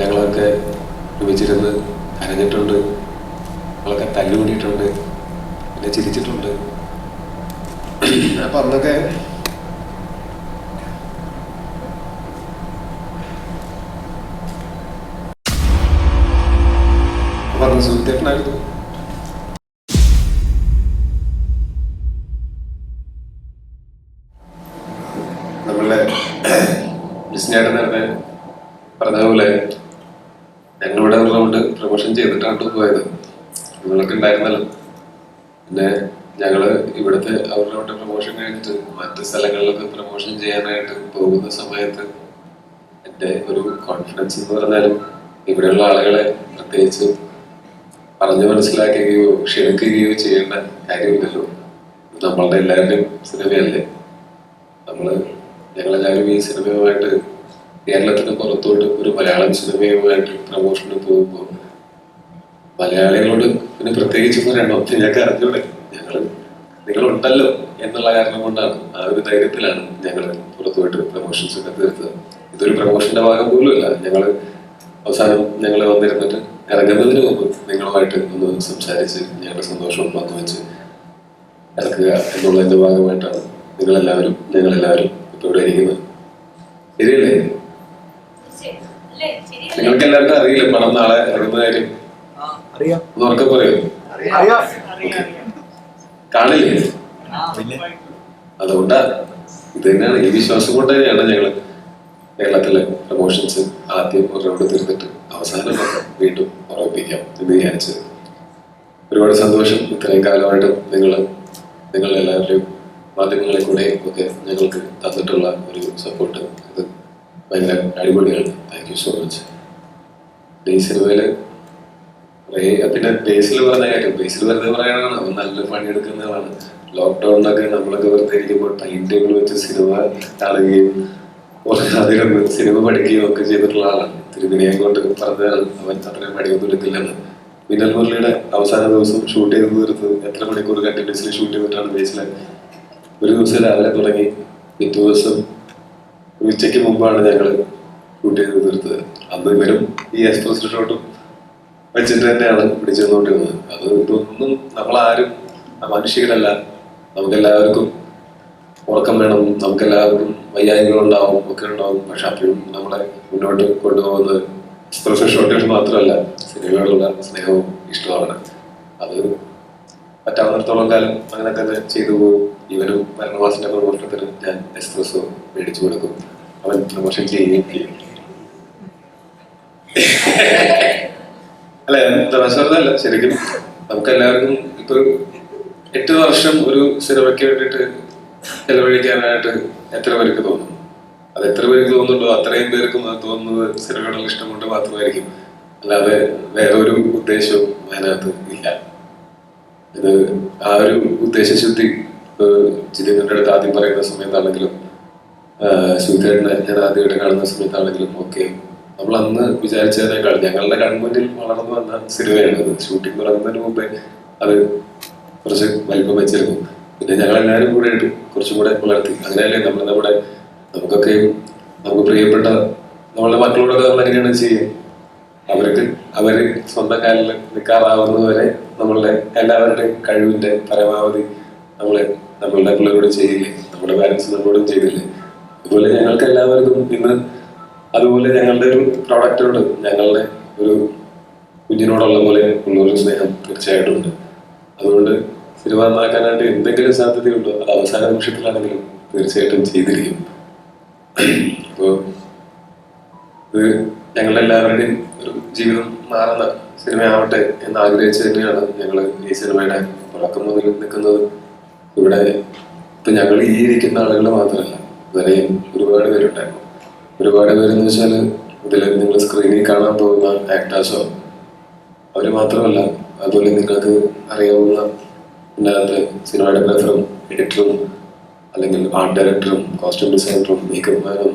ഞങ്ങളൊക്കെ ഒരുമിച്ചിരുന്ന് കരഞ്ഞിട്ടുണ്ട് ഞങ്ങളൊക്കെ തല്ലുകൂടിയിട്ടുണ്ട് പിന്നെ ചിരിച്ചിട്ടുണ്ട്. അപ്പൊ അന്നൊക്കെ അന്ന് സുഹൃത്തേട്ടനായിരുന്നു. ഞങ്ങളിവിടെ ഉള്ളതുകൊണ്ട് പ്രൊമോഷൻ ചെയ്തിട്ടാണ് പോയത്. നിങ്ങളൊക്കെ ഉണ്ടായിരുന്നല്ലോ. പിന്നെ ഞങ്ങൾ ഇവിടുത്തെ അവരുടെ പ്രൊമോഷൻ കഴിഞ്ഞിട്ട് മറ്റ് സ്ഥലങ്ങളിലൊക്കെ പ്രൊമോഷൻ ചെയ്യാനായിട്ട് പോകുന്ന സമയത്ത് എന്റെ ഒരു കോൺഫിഡൻസ് എന്ന് പറഞ്ഞാലും ഇവിടെയുള്ള ആളുകളെ പ്രത്യേകിച്ച് പറഞ്ഞു മനസ്സിലാക്കുകയോ ക്ഷണിക്കുകയോ ചെയ്യേണ്ട കാര്യമില്ലല്ലോ. നമ്മളുടെ എല്ലാവരുടെയും സിനിമയല്ലേ. നമ്മൾ ഞങ്ങളെല്ലാവരും ഈ സിനിമയുമായിട്ട് കേരളത്തിന് പുറത്തോട്ട് ഒരു മലയാളം സിനിമയുമായിട്ട് പ്രമോഷന് പോകുമ്പോൾ മലയാളികളോട് പിന്നെ പ്രത്യേകിച്ച് പറയണോ ഞങ്ങൾക്ക് അറിഞ്ഞൂടെ ഞങ്ങൾ നിങ്ങളുണ്ടല്ലോ എന്നുള്ള കാരണം കൊണ്ടാണ്. ആ ഒരു ധൈര്യത്തിലാണ് ഞങ്ങൾ പുറത്തുപോയിട്ട് പ്രമോഷൻസ് ഒക്കെ തീർത്തത്. ഇതൊരു പ്രൊമോഷന്റെ ഭാഗം പോലും അല്ല ഞങ്ങൾ അവസാനം ഞങ്ങൾ വന്നിരുന്നിട്ട് ഇറങ്ങുന്നതിന് മുമ്പ് നിങ്ങളുമായിട്ട് ഒന്ന് സംസാരിച്ച് ഞങ്ങളുടെ സന്തോഷം പങ്കുവെച്ച് ഇറക്കുക എന്നുള്ളതിന്റെ ഭാഗമായിട്ടാണ് നിങ്ങളെല്ലാവരും ഞങ്ങളെല്ലാവരും ഇപ്പോൾ ഇവിടെ ഇരിക്കുന്നത്. ശരിയല്ലേ? നിങ്ങൾക്ക് എല്ലാവർക്കും അറിയില്ല പണം നാളെ ഇറങ്ങുന്ന കാര്യം? പറയൂ. കാണില്ലേ? അതുകൊണ്ടാ ഇത് തന്നെയാണ്. ഈ വിശ്വാസം കൊണ്ട് തന്നെയാണ് ഞങ്ങൾ കേരളത്തിലെ പ്രൊമോഷൻസ് ആദ്യം ഒരവിടെ തീർത്തിട്ട് അവസാനം വീണ്ടും ഉറപ്പിക്കാം എന്ന് വിചാരിച്ചത്. ഒരുപാട് സന്തോഷം. ഇത്രയും കാലമായിട്ട് നിങ്ങൾ നിങ്ങൾ എല്ലാവരുടെയും മാധ്യമങ്ങളെ കൂടെ ഒക്കെ ഞങ്ങൾക്ക് തന്നിട്ടുള്ള ഒരു സപ്പോർട്ട് ഇത് ഭയങ്കര അടിപൊളിയാണ്. താങ്ക് യു സോ മച്ച് ഈ സിനിമയിൽ കുറേ പിന്നെ ബേസിൽ പറഞ്ഞ കാര്യം ബേസിൽ വെറുതെ പറയാനാണ്. അവൻ നല്ല പണിയെടുക്കുന്നതാണ്. ലോക്ക്ഡൌണിലൊക്കെ നമ്മളൊക്കെ വെറുതെ ഇരിക്കുമ്പോൾ ടൈം ടേബിൾ വെച്ച് സിനിമ കാണുകയും അതിലൊന്ന് സിനിമ പഠിക്കുകയും ഒക്കെ ചെയ്തിട്ടുള്ള ആളാണ്. തിരുവിനയം കൊണ്ട് പറഞ്ഞതാണ്. അവൻ അത്രയും പണിയൊന്നും എടുക്കില്ലെന്ന്. മിന്നൽ മുരളിയുടെ അവസാന ദിവസം ഷൂട്ട് ചെയ്ത് തീർത്ത് എത്ര മണിക്കൂർ കണ്ടിന്യൂസ്ലി ഷൂട്ട് ചെയ്തിട്ടാണ് ബേസിലെ ഒരു ദിവസം രാവിലെ തുടങ്ങി. പിറ്റേ ദിവസം ഉച്ചയ്ക്ക് മുമ്പാണ് ഞങ്ങൾ ഷൂട്ട് ചെയ്ത് തീർത്തത് അന്ന് ഇവരും ഈ എക്സ്പ്രസ് ഷോട്ടും വെച്ചിട്ട് തന്നെയാണ് പിടിച്ചുകൊണ്ടിരുന്നത് അത് ഇതൊന്നും നമ്മളാരും മനുഷ്യരല്ല നമുക്കെല്ലാവർക്കും ഉറക്കം വേണം. നമുക്കെല്ലാവർക്കും വയ്യായ്മകളുണ്ടാവും ഒക്കെ ഉണ്ടാവും. പക്ഷെ അപ്പോഴും നമ്മളെ മുന്നോട്ട് കൊണ്ടുപോകുന്നത് എക്സ്പ്രസ് ഷോട്ടുകൾ മാത്രമല്ല സിനിമയോടുള്ള സ്നേഹവും ഇഷ്ടമാണ് അത് പറ്റാവുന്നിടത്തോളം കാലം അങ്ങനെ തന്നെ ചെയ്തു പോകും. ഇവനും ഭരണവാസിന്റെ പ്രമോഷണത്തിന് ഞാൻ എക്സ്പ്രസ്സോ മേടിച്ചു കൊടുക്കും. അവൻ പ്രമോഷൻ ചെയ്യുകയും ചെയ്യും. അല്ല തമാശല്ല ശരിക്കും നമുക്ക് എല്ലാവർക്കും ഇപ്പൊ എട്ട് വർഷം ഒരു സിനിമയ്ക്ക് വേണ്ടിയിട്ട് ചെലവഴിക്കാനായിട്ട് എത്ര പേർക്ക് തോന്നും? അത് എത്ര പേർക്ക് തോന്നുന്നുണ്ടോ? അത്രയും പേർക്കും അത് തോന്നുന്നത് സിനിമയോടുള്ള ഇഷ്ടം കൊണ്ട് മാത്രമായിരിക്കും. അല്ലാതെ വേറെ ഒരു ഉദ്ദേശവും അതിനകത്ത് ഇല്ല. ഇത് ആ ഒരു ഉദ്ദേശശുദ്ധി അടുത്ത് ആദ്യം പറയുന്ന സമയത്താണെങ്കിലും സുധീരനെ ഞാൻ ആദ്യമായിട്ട് കാണുന്ന സമയത്താണെങ്കിലും ഒക്കെ നമ്മൾ അന്ന് വിചാരിച്ചതിനേക്കാൾ ഞങ്ങളുടെ കൺമുന്നിൽ വളർന്നു വന്ന സിനിമയാണ് അത്. ഷൂട്ടിംഗ് തുടങ്ങുന്നതിന് മുമ്പേ അത് കുറച്ച് വലിപ്പം വെച്ചിരുന്നു. പിന്നെ ഞങ്ങൾ എല്ലാവരും കൂടെ ആയിട്ട് കുറച്ചും കൂടെ വളർത്തി. അങ്ങനെയല്ലേ നമ്മൾ നമ്മുടെ നമുക്കൊക്കെ നമുക്ക് പ്രിയപ്പെട്ട നമ്മളുടെ മക്കളോടൊക്കെ നമ്മൾ എങ്ങനെയാണ് ചെയ്യുക? അവർക്ക് അവർ സ്വന്തം കാലിൽ നിൽക്കാറാവുന്നതുവരെ നമ്മളുടെ എല്ലാവരുടെയും കഴിവിന്റെ പരമാവധി നമ്മൾ നമ്മളുടെ പിള്ളേരോട് ചെയ്യില്ലേ? നമ്മുടെ പാരന്റ്സ് നമ്മളോടും ചെയ്തില്ലേ? അതുപോലെ ഞങ്ങൾക്ക് എല്ലാവർക്കും ഇന്ന് അതുപോലെ ഞങ്ങളുടെ ഒരു പ്രോഡക്റ്റിനോട് ഞങ്ങളുടെ ഒരു കുഞ്ഞിനോടുള്ള പോലെ ഉള്ള ഒരു സ്നേഹം തീർച്ചയായിട്ടും ഉണ്ട്. അതുകൊണ്ട് സിനിമ നന്നാക്കാനായിട്ട് എന്തെങ്കിലും സാധ്യതയുണ്ടോ? അത് അവസാന നിമിഷത്തിലാണെങ്കിലും തീർച്ചയായിട്ടും ചെയ്തിരിക്കും. അപ്പോൾ ഇത് ഞങ്ങളുടെ എല്ലാവരുടെയും ഒരു ജീവിതം മാറുന്ന സിനിമയാവട്ടെ എന്ന് ആഗ്രഹിച്ച് തന്നെയാണ് ഞങ്ങൾ ഈ സിനിമയുടെ തുടക്കം മുതൽ നിൽക്കുന്നത്. ഇവിടെ ഇപ്പൊ ഞങ്ങൾ ഈ ഇരിക്കുന്ന ആളുകൾ മാത്രമല്ല ഇവരെയും ഒരുപാട് പേരുണ്ടായിരുന്നു. ഒരുപാട് പേരെന്ന് വെച്ചാൽ ഇതിൽ നിങ്ങൾ സ്ക്രീനിൽ കാണാൻ പോകുന്ന ആക്ടേഴ്സോ അവർ മാത്രമല്ല. അതുപോലെ നിങ്ങൾക്ക് അറിയാവുന്ന ഇതിനകത്ത് സിനിമാറ്റോഗ്രാഫറും എഡിറ്ററും അല്ലെങ്കിൽ ആർട്ട് ഡയറക്ടറും കോസ്റ്റ്യൂം ഡിസൈനറും മേക്കപ്പ്മാനും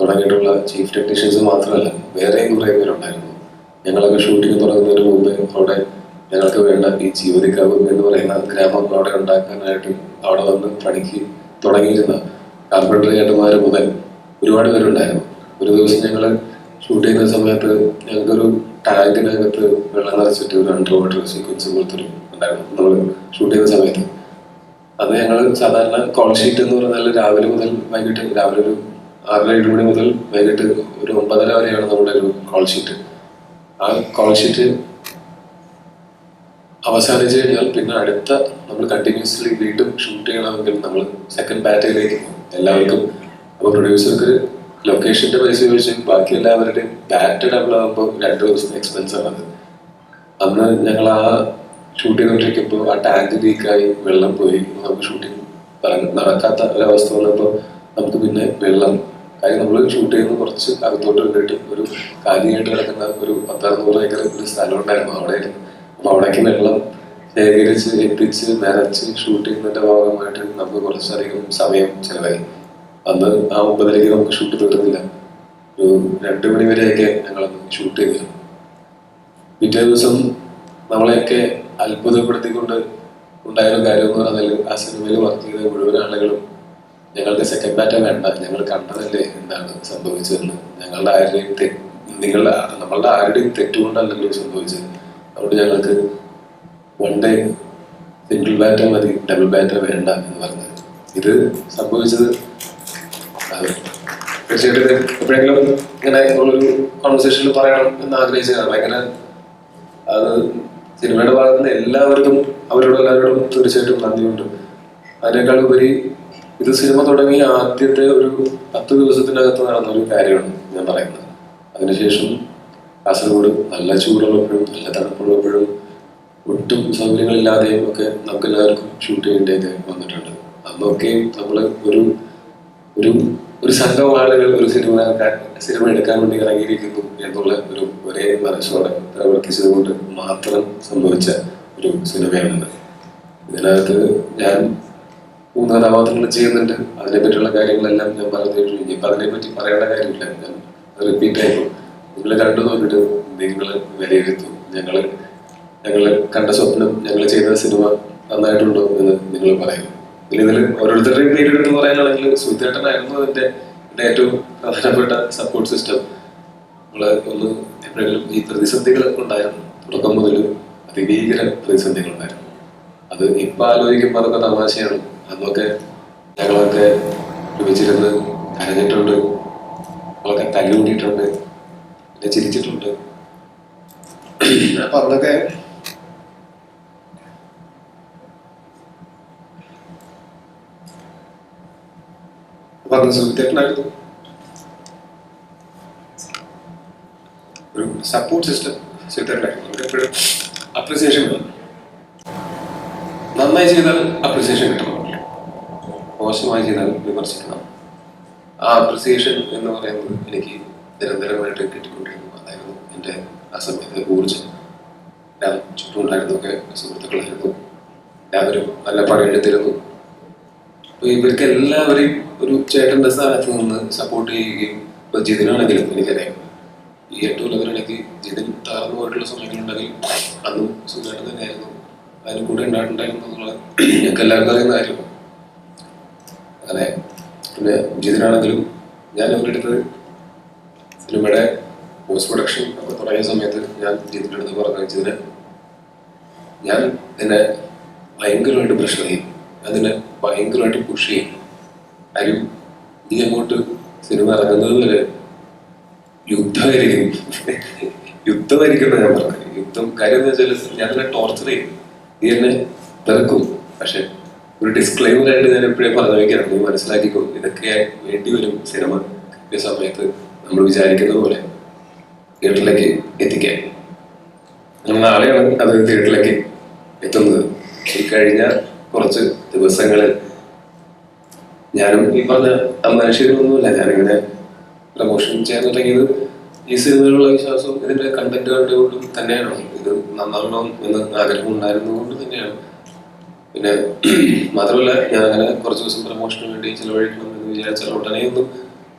തുടങ്ങിയിട്ടുള്ള ചീഫ് ടെക്നീഷ്യൻസ് മാത്രമല്ല വേറെയും കുറേ പേരുണ്ടായിരുന്നു. ഞങ്ങളൊക്കെ ഷൂട്ടിംഗ് തുടങ്ങുന്നതിന് മുമ്പ് അവിടെ ഞങ്ങൾക്ക് വേണ്ട ഈ ജീവതിക്കാവ് എന്ന് പറയുന്ന ഗ്രാമം അവിടെ ഉണ്ടാക്കാനായിട്ട് അവിടെ വന്ന് പണിക്ക് തുടങ്ങിയിരുന്ന കാർപ്പന്ററി ഏട്ടന്മാർ മുതൽ ഒരുപാട് പേരുണ്ടായിരുന്നു. ഒരു ദിവസം ഞങ്ങൾ ഷൂട്ട് ചെയ്യുന്ന സമയത്ത് ഞങ്ങൾക്കൊരു ടാങ്കിനകത്ത് വെള്ളം നിറച്ചിട്ട് ഒരു അണ്ടർ വാട്ടർ സീക്വൻസ് പോലത്തെ ഒരു ഉണ്ടായിരുന്നു. നമ്മൾ ഷൂട്ട് ചെയ്യുന്ന സമയത്ത്. അത് ഞങ്ങൾ സാധാരണ കോൾ ഷീറ്റ് എന്ന് പറഞ്ഞാൽ രാവിലെ മുതൽ വൈകിട്ട് രാവിലെ ഒരു ആറര ഏഴ് മണി മുതൽ വൈകിട്ട് ഒരു ഒമ്പതര വരെയാണ് നമ്മുടെ ഒരു കോൾ ഷീറ്റ് ആ കോൾ ഷീറ്റ് അവസാനിച്ച് കഴിഞ്ഞാൽ പിന്നെ അടുത്ത നമ്മൾ കണ്ടിന്യൂസ്ലി വീണ്ടും ഷൂട്ട് ചെയ്യണമെങ്കിൽ നമ്മൾ സെക്കൻഡ് ബാറ്റയിലേക്ക് പോകും. എല്ലാവർക്കും അപ്പോൾ പ്രൊഡ്യൂസർക്ക് ലൊക്കേഷന്റെ പൈസ ചോദിച്ച് ബാക്കി എല്ലാവരുടെയും ബാറ്റ് ഡബിൾ ആകുമ്പോൾ രണ്ട് ദിവസം എക്സ്പെൻസ് ആണത് അന്ന് ഞങ്ങൾ ആ ഷൂട്ട് ചെയ്തുകൊണ്ടിരിക്കുമ്പോൾ ആ ടാങ്ക് ലീക്കായി വെള്ളം പോയി. നമുക്ക് ഷൂട്ടിങ് നടക്കാത്ത ഒരവസ്ഥ വന്നപ്പോൾ നമുക്ക് പിന്നെ വെള്ളം കാര്യം നമ്മൾ ഷൂട്ട് ചെയ്യുന്ന കുറച്ച് അകത്തോട്ട് കണ്ടിട്ട് ഒരു കാലിയായിട്ട് കിടക്കുന്ന ഒരു പത്തറുന്നൂറ് ഏക്കർ ഒരു സ്ഥലം ഉണ്ടായിരുന്നു അവിടെ. അവിടേക്ക് വെള്ളം ശേഖരിച്ച് എത്തിച്ച് നിറച്ച് ഷൂട്ട് ചെയ്യുന്നതിന്റെ ഭാഗമായിട്ട് നമുക്ക് കുറച്ചധികം സമയം ചെലവായി. അന്ന് ആ ഒമ്പതിലേക്ക് നമുക്ക് ഷൂട്ട് തീർന്നില്ല. ഒരു രണ്ട് മണി വരെയൊക്കെ ഷൂട്ട് ചെയ്തിരുന്നു പിറ്റേ ദിവസം നമ്മളെയൊക്കെ അത്ഭുതപ്പെടുത്തിക്കൊണ്ട് ഉണ്ടായൊരു കാര്യം എന്ന് പറഞ്ഞാൽ ആ സിനിമയിൽ വർക്ക് ചെയ്ത മുഴുവൻ ആളുകളും ഞങ്ങൾക്ക് സെക്കൻഡ് ബാറ്റ വേണ്ട ഞങ്ങൾ കണ്ടതല്ലേ എന്താണ് സംഭവിച്ചതെന്ന്. ഞങ്ങളുടെ ആരുടെയും തെറ്റ് നിങ്ങളുടെ നമ്മളുടെ ആരുടെയും തെറ്റുകൊണ്ടല്ലല്ലോ സംഭവിച്ചത്. അതുകൊണ്ട് ഞങ്ങൾക്ക് വൺ ഡേ സിംഗിൾ ബാറ്റർ മതി ഡബിൾ ബാറ്റർ വേണ്ട എന്ന് പറഞ്ഞത് ഇത് സംഭവിച്ചത് തീർച്ചയായിട്ടും എപ്പോഴെങ്കിലും ഇങ്ങനെ ഒരു കോൺവെർസേഷനിൽ പറയണം എന്ന് ആഗ്രഹിച്ചതാണ്. ഭയങ്കര അത് സിനിമയുടെ ഭാഗത്ത് നിന്ന് എല്ലാവർക്കും അവരോട് എല്ലാവരോടും തീർച്ചയായിട്ടും നന്ദിയുണ്ട്. അതിനേക്കാൾ ഉപരി ഇത് സിനിമ തുടങ്ങി ആദ്യത്തെ ഒരു പത്ത് ദിവസത്തിനകത്ത് നടന്ന ഒരു കാര്യമാണ് ഞാൻ പറയുന്നത്. അതിനുശേഷം കാസർഗോഡ് നല്ല ചൂടുള്ളപ്പോഴും നല്ല തണുപ്പുള്ളപ്പോഴും ഒട്ടും സൗകര്യങ്ങളില്ലാതെയും ഒക്കെ നമുക്ക് എല്ലാവർക്കും ഷൂട്ട് ചെയ്യേണ്ടത് വന്നിട്ടുണ്ട്. അന്നൊക്കെ നമ്മൾ ഒരു ഒരു ഒരു സംഘം ആളുകൾ ഒരു സിനിമ സിനിമ എടുക്കാൻ വേണ്ടി ഇറങ്ങിയിരിക്കുന്നു എന്നുള്ള ഒരു ഒരേ മനസ്സോടെ പ്രവർത്തിച്ചതുകൊണ്ട് മാത്രം സംഭവിച്ച ഒരു സിനിമയാണിത്. ഇതിനകത്ത് ഞാൻ മൂന്ന് കഥാപാത്രങ്ങൾ ചെയ്യുന്നുണ്ട്. അതിനെപ്പറ്റിയുള്ള കാര്യങ്ങളെല്ലാം ഞാൻ പറഞ്ഞു ഇനിയിപ്പോൾ അതിനെപ്പറ്റി അതിനെ പറ്റി പറയേണ്ട കാര്യമില്ല. ഞാൻ റിപ്പീറ്റ് ആയപ്പോൾ നിങ്ങൾ കണ്ടു നോക്കിയിട്ട് നിങ്ങൾ വിലയിരുത്തും. ഞങ്ങൾ ഞങ്ങൾ കണ്ട സ്വപ്നം ഞങ്ങൾ ചെയ്ത സിനിമ നന്നായിട്ടുണ്ടോ എന്ന് നിങ്ങൾ പറയും. ഇതിൽ ഓരോരുത്തരുടെയും പേരെടുത്ത് പറയാനാണെങ്കിൽ സുധേട്ടനായിരുന്നു അതിന്റെ ഏറ്റവും പ്രധാനപ്പെട്ട സപ്പോർട്ട് സിസ്റ്റം നമ്മളെ ഒന്ന് എപ്പോഴെങ്കിലും ഈ പ്രതിസന്ധികൾ ഉണ്ടായിരുന്നു. തുടക്കം മുതൽ അതിഭീകര പ്രതിസന്ധികൾ ഉണ്ടായിരുന്നു. അത് ഇപ്പൊ ആലോചിക്കുമ്പോൾ അതൊക്കെ തമാശയാണ്. അന്നൊക്കെ ഞങ്ങളൊക്കെ ഒരുമിച്ചിരുന്ന് കരഞ്ഞിട്ടുണ്ട്. നമ്മളൊക്കെ തല്ലുകൂടിയിട്ടുണ്ട് പിന്നെ അപ്പൊ അതൊക്കെ പറഞ്ഞ അന്ന് സുഹൃത്തേട്ടനായിരുന്നു. ഒരു സപ്പോർട്ട് സിസ്റ്റം സുഹൃത്തേട്ടനായിരുന്നു. നമുക്ക് എപ്പോഴും അപ്രിസിയേഷൻ വേണം. നന്നായി ചെയ്താൽ അപ്രിസിയേഷൻ കിട്ടണം മോശമായി ചെയ്താൽ വിമർശിക്കണം. ആ അപ്രിസിയേഷൻ എന്ന് പറയുന്നത് എനിക്ക് നിരന്തരമായിട്ട് കിട്ടിക്കൊണ്ടിരുന്നു. അതായിരുന്നു എന്റെ ആ സമയത്തെ ഊർജം. ഞാൻ ചുറ്റുമുണ്ടായിരുന്നൊക്കെ സുഹൃത്തുക്കളായിരുന്നു. എല്ലാവരും നല്ല പണിയെടുത്തിരുന്നു അപ്പൊ ഇവർക്ക് എല്ലാവരെയും ഒരു ചേട്ടന്റെ സ്ഥാനത്ത് നിന്ന് സപ്പോർട്ട് ചെയ്യുകയും ഇപ്പൊ ജിതിനാണെങ്കിലും എനിക്കറിയാം. ഈ എട്ട് കൊല്ലത്തിനിടയ്ക്ക് ജിതിൻ തകർന്നു പോയിട്ടുള്ള സമയങ്ങളുണ്ടെങ്കിൽ അന്നും സുഖമായിട്ട് തന്നെയായിരുന്നു. അതിന് കൂടെ ഉണ്ടായിട്ടുണ്ടായിരുന്നു ഞങ്ങൾക്ക് എല്ലാവർക്കും അറിയുന്ന കാര്യമാണ് അങ്ങനെ പിന്നെ ജിതിനാണെങ്കിലും ഞാൻ അവരുടെ അടുത്ത് സിനിമയുടെ പോസ്റ്റ് പ്രൊഡക്ഷൻ ഒക്കെ തുടങ്ങിയ സമയത്ത് ഞാൻ ജിതിന്റെ അടുത്ത് പറഞ്ഞു ഞാൻ എന്നെ ഭയങ്കരമായിട്ട് പ്രഷർ ചെയ്യും. അതിനെ ഭയങ്കരമായിട്ട് പുഷ് ചെയ്യും. കാര്യം നീ അങ്ങോട്ട് സിനിമ ഇറങ്ങുന്നത് വരെ യുദ്ധമായിരിക്കും. യുദ്ധമായിരിക്കും ഞാൻ പറഞ്ഞത്. യുദ്ധം കാര്യം എന്ന് വെച്ചാൽ ഞാൻ എന്നെ ടോർച്ചർ ചെയ്യും. നീ എന്നെ തിരക്കും പക്ഷെ ഒരു ഡിസ്ക്ലൈമർ ആയിട്ട് ഞാൻ എപ്പോഴും പറഞ്ഞു വയ്ക്കാറുണ്ട് മനസ്സിലാക്കിക്കോ ഇതൊക്കെ വേണ്ടി വരും സിനിമ സമയത്ത് നമ്മൾ വിചാരിക്കുന്ന പോലെ തിയേറ്ററിലേക്ക് എത്തിക്കാൻ. നാളെയാണ് അത് തിയേറ്ററിലേക്ക് എത്തുന്നത്. ഈ കഴിഞ്ഞ കുറച്ച് ദിവസങ്ങളിൽ ഞാനും ഈ പറഞ്ഞ മനുഷ്യരൊന്നുമില്ല ഞാനിങ്ങനെ പ്രമോഷൻ ചെയ്യാൻ തുടങ്ങിയത് ഈ സിനിമയിലുള്ള വിശ്വാസവും ഇതിന്റെ കണ്ടന്റ് കണ്ടുകൊണ്ടും തന്നെയാണ്. ഇത് നന്നാവണം എന്ന് ആഗ്രഹം ഉണ്ടായിരുന്നത് കൊണ്ട് തന്നെയാണ്. പിന്നെ മാത്രമല്ല ഞാൻ അങ്ങനെ കുറച്ച് ദിവസം പ്രമോഷന് വേണ്ടി ചിലവഴിക്കണം എന്ന് വിചാരിച്ചാൽ ഉടനെ ഒന്നും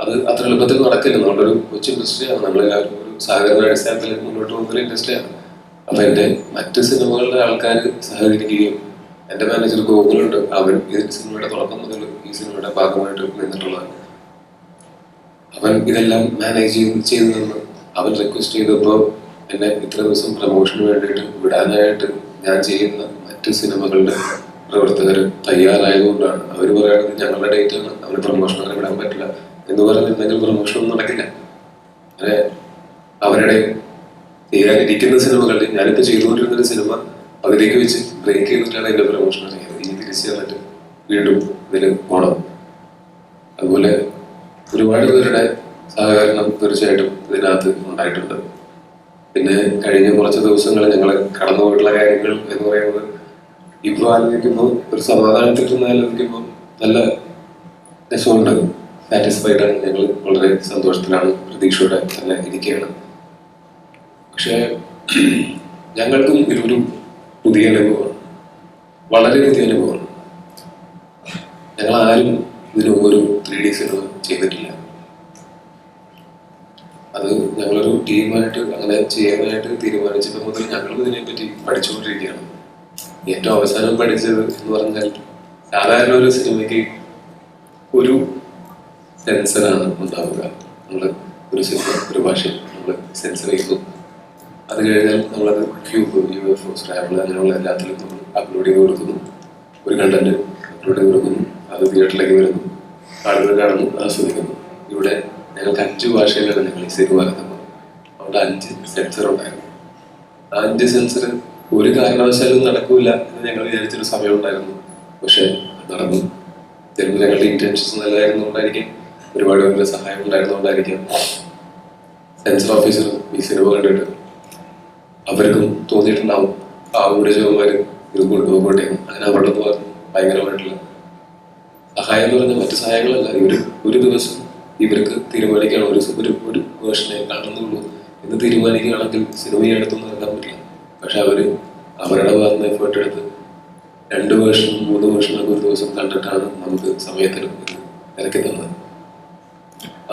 അത് അത്ര എളുപ്പത്തിൽ നടക്കില്ല. നമ്മളൊരു കൊച്ചു ഇൻഡസ്ട്രിയാണ് നമ്മളെല്ലാവരും ഒരു സഹകരണ അടിസ്ഥാനത്തിൽ മുന്നോട്ട് പോകുന്ന ഒരു ഇൻഡസ്ട്രിയാണ് അപ്പൊ എന്റെ മറ്റ് സിനിമകളുടെ ആൾക്കാർ സഹകരിക്കുകയും എന്റെ മാനേജർ ഗോകുലുണ്ട്. അവൻ ഈ സിനിമയുടെ തുടക്കം മുതൽ ഈ സിനിമയുടെ ഭാഗമായിട്ട് നിന്നിട്ടുള്ളതാണ്. അവൻ ഇതെല്ലാം മാനേജ് ചെയ്ത് ചെയ്തു നിന്ന് അവൻ റിക്വസ്റ്റ് ചെയ്തപ്പോൾ എന്നെ ഇത്ര ദിവസം പ്രമോഷന് വേണ്ടിയിട്ട് വിടാനായിട്ട് ഞാൻ ചെയ്യുന്ന മറ്റ് സിനിമകളുടെ പ്രവർത്തകർ തയ്യാറായതുകൊണ്ടാണ്. അവർ പറയുന്നത് ഞങ്ങളുടെ ഡേറ്റ് ആണ്. അവന് അങ്ങനെ വിടാൻ പറ്റില്ല. എന്ന് പറഞ്ഞിട്ടുണ്ടെങ്കിൽ പ്രൊമോഷൻ നടക്കില്ല. അങ്ങനെ അവരുടെ ചെയ്യാനിരിക്കുന്ന സിനിമകളിൽ ഞാനിപ്പോൾ ചെയ്തുകൊണ്ടിരുന്ന ഒരു സിനിമ അതിലേക്ക് വെച്ച് ബ്രേക്ക് ചെയ്തിട്ടാണ് എന്റെ പ്രമോഷൻ അറിയുന്നത് ഇനി തിരിച്ച് വീണ്ടും ഇതിന് പോകണം അതുപോലെ ഒരുപാട് പേരുടെ സഹകരണം തീർച്ചയായിട്ടും ഇതിനകത്ത് ഉണ്ടായിട്ടുണ്ട്. പിന്നെ കഴിഞ്ഞ കുറച്ച് ദിവസങ്ങൾ ഞങ്ങൾ കടന്നുപോയിട്ടുള്ള കാര്യങ്ങൾ എന്ന് പറയുന്നത് ഇപ്പോൾ ആലോചിക്കുമ്പോൾ ഒരു സമാധാനത്തിൽ നിന്ന് ആലോചിക്കുമ്പോൾ നല്ല രസമുണ്ട്. സാറ്റിസ്ഫൈഡ് ആണ് ഞങ്ങൾ വളരെ സന്തോഷത്തിലാണ് പ്രതീക്ഷയോടെ തന്നെ ഇരിക്കുകയാണ്. പക്ഷേ ഞങ്ങൾക്കും ഇതൊരു പുതിയ അനുഭവമാണ്. വളരെ പുതിയ അനുഭവമാണ്. ഞങ്ങൾ ആരും ഇതിനു ഒരു ത്രീ ഡി സിനിമ ചെയ്തിട്ടില്ല. അത് ഞങ്ങളൊരു ടീമായിട്ട് അങ്ങനെ ചെയ്യാനായിട്ട് തീരുമാനിച്ചപ്പോൾ മുതൽ ഞങ്ങളും ഇതിനെപ്പറ്റി പഠിച്ചുകൊണ്ടിരിക്കുകയാണ്. ഏറ്റവും അവസാനം പഠിച്ചത് എന്ന് പറഞ്ഞാൽ സാധാരണ ഒരു സിനിമയ്ക്ക് ഒരു സെൻസറാണ് ഉണ്ടാവുക. നമ്മൾ ഒരു സെൻസർ ഒരു ഭാഷ നമ്മൾ സെൻസർ ചെയ്യുന്നു അത് കഴിഞ്ഞാൽ നമ്മളത് ക്യൂബ് യു എഫ് ഒ സ്ട്രാവൽ അങ്ങനെയുള്ള എല്ലാത്തിലും നമ്മൾ അപ്ലോഡ് ചെയ്ത് കൊടുക്കുന്നു. ഒരു കണ്ടന്റ് അപ്ലോഡ് ചെയ്ത് കൊടുക്കുന്നു. അത് തിയേറ്ററിലേക്ക് വരുന്നു. ആളുകൾ കാണുന്നു ആസ്വദിക്കുന്നു ഇവിടെ ഞങ്ങൾക്ക് അഞ്ച് ഭാഷയിലാണ് ഞങ്ങൾ ഈ സിനിമ ഇറക്കുന്നത് അവിടെ അഞ്ച് സെൻസർ ഉണ്ടായിരുന്നു. ആ അഞ്ച് സെൻസർ ഒരു കാരണവശാലും നടക്കൂല എന്ന് ഞങ്ങൾ വിചാരിച്ചൊരു സമയം ഉണ്ടായിരുന്നു പക്ഷെ നടന്നു. ചിലപ്പോൾ ഞങ്ങളുടെ ഇന്റൻഷൻസ് നല്ലതായിരുന്നുകൊണ്ടായിരിക്കും ഒരുപാട് പേരുടെ സഹായം ഉണ്ടായിരുന്നുകൊണ്ടായിരിക്കാം സെൻസർ ഓഫീസറും ഈ സിനിമ കണ്ടിട്ട് അവർക്കും തോന്നിയിട്ടുണ്ടാവും ആ ഒരു ജോമാര് ഇത് കൊണ്ടുപോകട്ടെ. അങ്ങനെ അവരുടെ ഭയങ്കരമായിട്ടുള്ള സഹായം എന്ന് പറഞ്ഞാൽ മറ്റു സഹായങ്ങളല്ല. ഇവർ ഒരു ദിവസം ഇവർക്ക് തീരുമാനിക്കുകയാണ് ഒരു ഒരു ഒരു വേർഷനെ കാണുന്നുള്ളൂ എന്ന് തീരുമാനിക്കുകയാണെങ്കിൽ സിനിമയെ അടുത്തൊന്നും ഇറക്കാൻ പറ്റില്ല. പക്ഷെ അവർ അവരുടെ ഭാഗത്ത് എഫേർട്ട് എടുത്ത് രണ്ട് വേർഷൻ മൂന്ന് വേർഷനൊക്കെ ഒരു ദിവസം കണ്ടിട്ടാണ് നമുക്ക് സമയത്തിന് ഇറക്കി തന്നത്.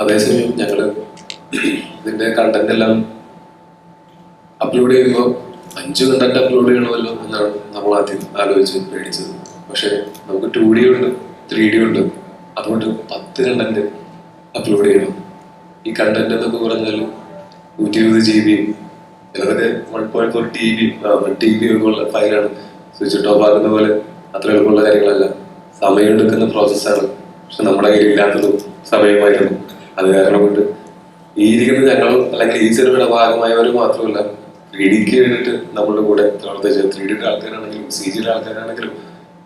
അതേസമയം ഞങ്ങൾ ഇതിന്റെ കണ്ടന്റ് എല്ലാം അപ്ലോഡ് ചെയ്യുമ്പോൾ അഞ്ച് കണ്ടന്റ് അപ്ലോഡ് ചെയ്യണമല്ലോ എന്നാണ് നമ്മൾ ആദ്യം ആലോചിച്ച് പേടിച്ചത് പക്ഷെ നമുക്ക് ടു ഡി ഉണ്ട് ത്രീ ഡി ഉണ്ട്. അതുകൊണ്ട് പത്ത് കണ്ടന്റ് അപ്ലോഡ് ചെയ്യണം. ഈ കണ്ടന്റ് എന്നൊക്കെ പറഞ്ഞാൽ നൂറ്റി ഇരുപത് ജി ബി ചിലതൊക്കെ one point four T B T B ഒക്കെയുള്ള ഫയലാണ് സ്വിച്ച് ടോപ്പ് ആകുന്ന പോലെ അത്ര എളുപ്പമുള്ള കാര്യങ്ങളല്ല. സമയം എടുക്കുന്ന പ്രോസസ്സാണ് പക്ഷെ നമ്മുടെ കയ്യിൽ ഇല്ലാത്തതും സമയമായിരുന്നു. അത് കാരണം കൊണ്ട് ഈ ഇരിക്കുന്ന ഞങ്ങൾ അല്ലെങ്കിൽ ഈ സിനിമയുടെ ഭാഗമായവർ മാത്രമല്ല ത്രീ ഡിക്ക് വേണ്ടിയിട്ട് നമ്മളുടെ കൂടെ പ്രവർത്തിച്ച ത്രീ ഡിയുടെ ആൾക്കാരാണെങ്കിലും സി ജിയുടെ ആൾക്കാരാണെങ്കിലും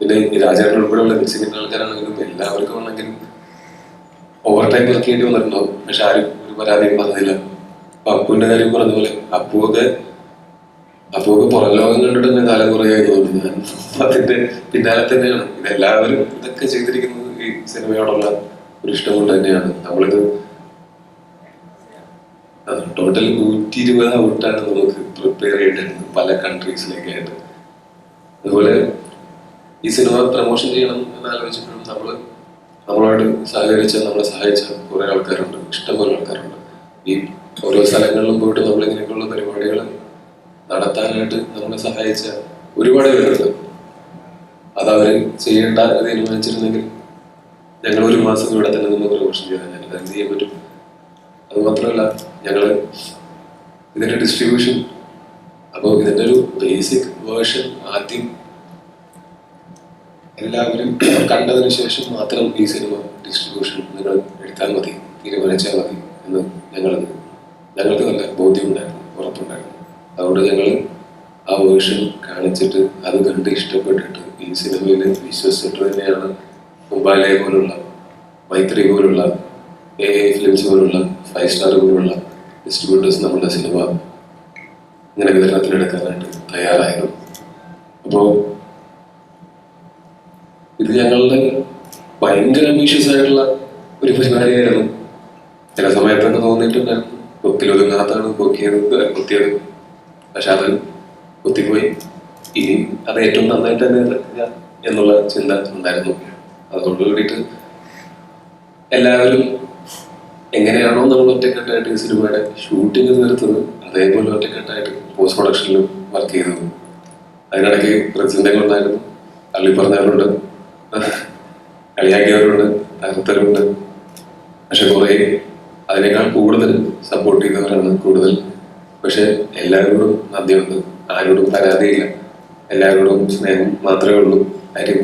പിന്നെ രാജാക്കൾ ഉൾപ്പെടെയുള്ള മിക്സിങ്ങിന്റെ ആൾക്കാരാണെങ്കിലും എല്ലാവർക്കും ആണെങ്കിലും ഓവർ ടൈം ചെയ്യേണ്ടി വന്നിട്ടുണ്ടാവും. പക്ഷെ ആരും ഒരു പരാതിയും പറഞ്ഞില്ല. അപ്പൊ അപ്പുവിന്റെ കാര്യം പറഞ്ഞ പോലെ അപ്പുവൊക്കെ അപ്പുവൊക്കെ പുറം ലോകം കണ്ടിട്ട് തന്നെ കാലം കുറയായി തോന്നുന്നു ഞാൻ അതിന്റെ പിന്നാലെ തന്നെയാണ്. ഇതെല്ലാവരും ഇതൊക്കെ ചെയ്തിരിക്കുന്നത് ഈ സിനിമയോടുള്ള ഒരു ഇഷ്ടം കൊണ്ട് തന്നെയാണ്. നമ്മളിത് ടോട്ടൽ നൂറ്റി ഇരുപത് ഔട്ടാണ് നമുക്ക് പ്രിപ്പയർ ചെയ്തിട്ടുണ്ട് പല കൺട്രീസിലേക്കായിട്ട് അതുപോലെ ഈ സിനിമ പ്രൊമോഷൻ ചെയ്യണം എന്ന് ആലോചിച്ചപ്പോഴും നമ്മൾ നമ്മളോട് സഹകരിച്ച നമ്മളെ സഹായിച്ച കുറെ ആൾക്കാരുണ്ട്. ഇഷ്ടംപോലെ ആൾക്കാരുണ്ട്. ഈ ഓരോ സ്ഥലങ്ങളിലും പോയിട്ട് നമ്മൾ ഇങ്ങനെയൊക്കെയുള്ള പരിപാടികൾ നടത്താനായിട്ട് നമ്മളെ സഹായിച്ച ഒരുപാട് പേരുണ്ട്. അത് ചെയ്യേണ്ട തീരുമാനിച്ചിരുന്നെങ്കിൽ ഞങ്ങൾ ഒരു മാസം ഇവിടെ തന്നെ നിന്ന് പ്രമോഷൻ ചെയ്താൽ എന്ത് ചെയ്യാൻ പറ്റും? അത് മാത്രമല്ല ഞങ്ങൾ ഇതിന്റെ ഡിസ്ട്രിബ്യൂഷൻ അപ്പോൾ ഇതിന്റെ ഒരു ബേസിക് വേർഷൻ ആദ്യം എല്ലാവരും കണ്ടതിന് ശേഷം മാത്രം ഈ സിനിമ ഡിസ്ട്രിബ്യൂഷൻ നിങ്ങൾ എടുത്താൽ മതി തീരുമാനിച്ചാൽ മതി എന്ന് ഞങ്ങൾ ഞങ്ങൾക്ക് നല്ല ബോധ്യമുണ്ടായിരുന്നു ഉറപ്പുണ്ടായിരുന്നു. അതുകൊണ്ട് ഞങ്ങൾ ആ വേർഷൻ കാണിച്ചിട്ട് അത് കണ്ട് ഇഷ്ടപ്പെട്ടിട്ട് ഈ സിനിമയിൽ വിശ്വസിച്ചിട്ട് തന്നെയാണ് മുംബൈലെ പോലുള്ള മൈത്രി പോലുള്ള എ എ ഫിലിംസ് പോലുള്ള ഫൈവ് സ്റ്റാർ പോലുള്ള ഡിസ്ട്രിബ്യൂട്ടേഴ്സ് നമ്മുടെ സിനിമ ഇങ്ങനെ വിതരണത്തിലെടുക്കാനായിട്ട് തയ്യാറായത് അപ്പോൾ ഇത് ഞങ്ങളുടെ ഭയങ്കര അംബീഷ്യസ് ആയിട്ടുള്ള ഒരു പരിപാടിയായിരുന്നു. ചില സമയത്തൊക്കെ തോന്നിയിട്ടുണ്ടായിരുന്നു കൊത്തിലൊതുങ്ങാത്താണ് പൊക്കിയത് കൊത്തിയത്. പക്ഷെ അത് കൊത്തിപ്പോയി. ഇനി അത് ഏറ്റവും നന്നായിട്ട് തന്നെ എന്നുള്ള ചിന്ത ഉണ്ടായിരുന്നു. അതുകൊണ്ട് വേണ്ടിയിട്ട് എല്ലാവരും എങ്ങനെയാണോ നമ്മൾ ഒറ്റക്കെട്ടായിട്ട് ഈ സിനിമയുടെ ഷൂട്ടിംഗ് നിർത്തുന്നത് അതേപോലെ ഒറ്റക്കെട്ടായിട്ട് പോസ്റ്റ് പ്രൊഡക്ഷനിലും വർക്ക് ചെയ്തത് അതിനിടയ്ക്ക് പ്രതിസന്ധികളുണ്ടായിരുന്നു അള്ളി പറഞ്ഞവരുണ്ട്. കളിയാക്കിയവരുണ്ട്. തകർത്തവരുണ്ട്. പക്ഷെ കുറെ അതിനേക്കാൾ കൂടുതൽ സപ്പോർട്ട് ചെയ്തവരാണ് കൂടുതൽ. പക്ഷെ എല്ലാവരോടും നന്ദിയുണ്ട്. ആരോടും പരാതിയില്ല. എല്ലാവരോടും സ്നേഹം മാത്രമേ ഉള്ളൂ. കാര്യം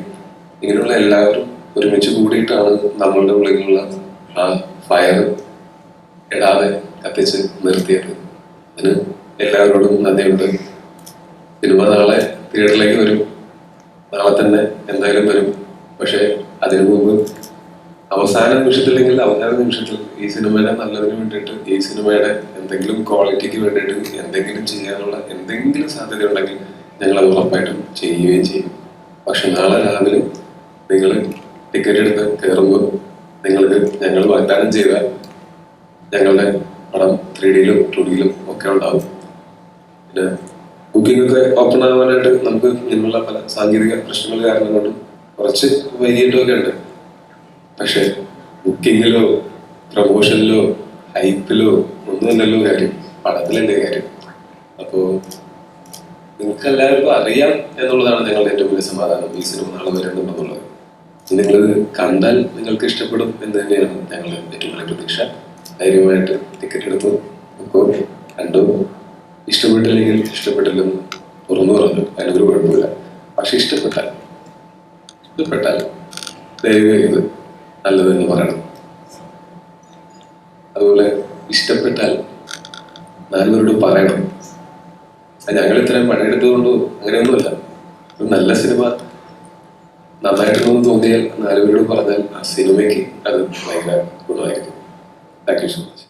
ഇങ്ങനെയുള്ള എല്ലാവരും ഒരുമിച്ച് കൂടിയിട്ടാണ് നമ്മളുടെ ഉള്ളിലുള്ള ആ ഫയർ ഇടാതെ കത്തിച്ച് നിർത്തിയത്. അതിന് എല്ലാവരോടും നന്ദിയുണ്ട്. സിനിമ നാളെ തിയേറ്ററിലേക്ക് വരും. നാളെ തന്നെ എന്തായാലും വരും. പക്ഷെ അതിനു മുമ്പ് അവസാന നിമിഷത്തില്ലെങ്കിൽ അവസാന നിമിഷത്തിൽ ഈ സിനിമയുടെ നല്ലതിന് വേണ്ടിയിട്ട് ഈ സിനിമയുടെ എന്തെങ്കിലും ക്വാളിറ്റിക്ക് വേണ്ടിയിട്ട് എന്തെങ്കിലും ചെയ്യാനുള്ള എന്തെങ്കിലും സാധ്യത ഉണ്ടെങ്കിൽ ഞങ്ങൾ അത് ഉറപ്പായിട്ടും ചെയ്യുകയും ചെയ്യും. പക്ഷെ നാളെ രാവിലെ നിങ്ങൾ ടിക്കറ്റ് എടുത്ത് കയറുമ്പോൾ നിങ്ങൾക്ക് ഞങ്ങൾ വാഗ്ദാനം ചെയ്ത ഞങ്ങളുടെ പടം ത്രീ ഡിയിലും ടു ഡിയിലും ഒക്കെ ഉണ്ടാവും. പിന്നെ ബുക്കിംഗ് ഒക്കെ ഓപ്പൺ ആവാനായിട്ട് നമുക്ക് ഇതിനുള്ള പല സാങ്കേതിക പ്രശ്നങ്ങൾ കാരണം കൊണ്ടും കുറച്ച് വൈകിട്ടൊക്കെ ഉണ്ട്. പക്ഷെ ബുക്കിങ്ങിലോ പ്രൊമോഷനിലോ ഹൈപ്പിലോ ഒന്നും തന്നെയല്ലോ കാര്യം. പടത്തിലെ കാര്യം. അപ്പോ നിങ്ങൾക്ക് എല്ലാവർക്കും അറിയാം എന്നുള്ളതാണ് ഞങ്ങളുടെ ഏറ്റവും വലിയ സമാധാനം. ഈ സിനിമ നാളെ വരുന്നുണ്ടെന്നുള്ളത്. നിങ്ങളിത് കണ്ടാൽ നിങ്ങൾക്ക് ഇഷ്ടപ്പെടും എന്ന് തന്നെയാണ് ഞങ്ങളുടെ ഏറ്റവും പ്രതീക്ഷ. ധൈര്യമായിട്ട് ടിക്കറ്റ് എടുത്തു. അപ്പോൾ കണ്ടു. ഇഷ്ടപ്പെട്ടില്ലെങ്കിൽ ഇഷ്ടപ്പെട്ടില്ലെന്ന് തുറന്നു പറഞ്ഞു. അതിനൊരു കുഴപ്പമില്ല. പക്ഷെ ഇഷ്ടപ്പെട്ടാൽ ഇഷ്ടപ്പെട്ടാൽ ദൈവം നല്ലതെന്ന് പറയണം. അതുപോലെ ഇഷ്ടപ്പെട്ടാൽ നാലുപേരോട് പറയണം. ഞങ്ങൾ ഇത്രയും പണിയെടുത്തതുകൊണ്ട് അങ്ങനെയൊന്നുമില്ല. ഒരു നല്ല സിനിമ നന്നായിട്ടുണ്ടെന്ന് തോന്നിയാൽ നാലുപേരോട് പറഞ്ഞാൽ ആ സിനിമയ്ക്ക് അത് ഭയങ്കര ഗുണമായിരിക്കും. Thank you so much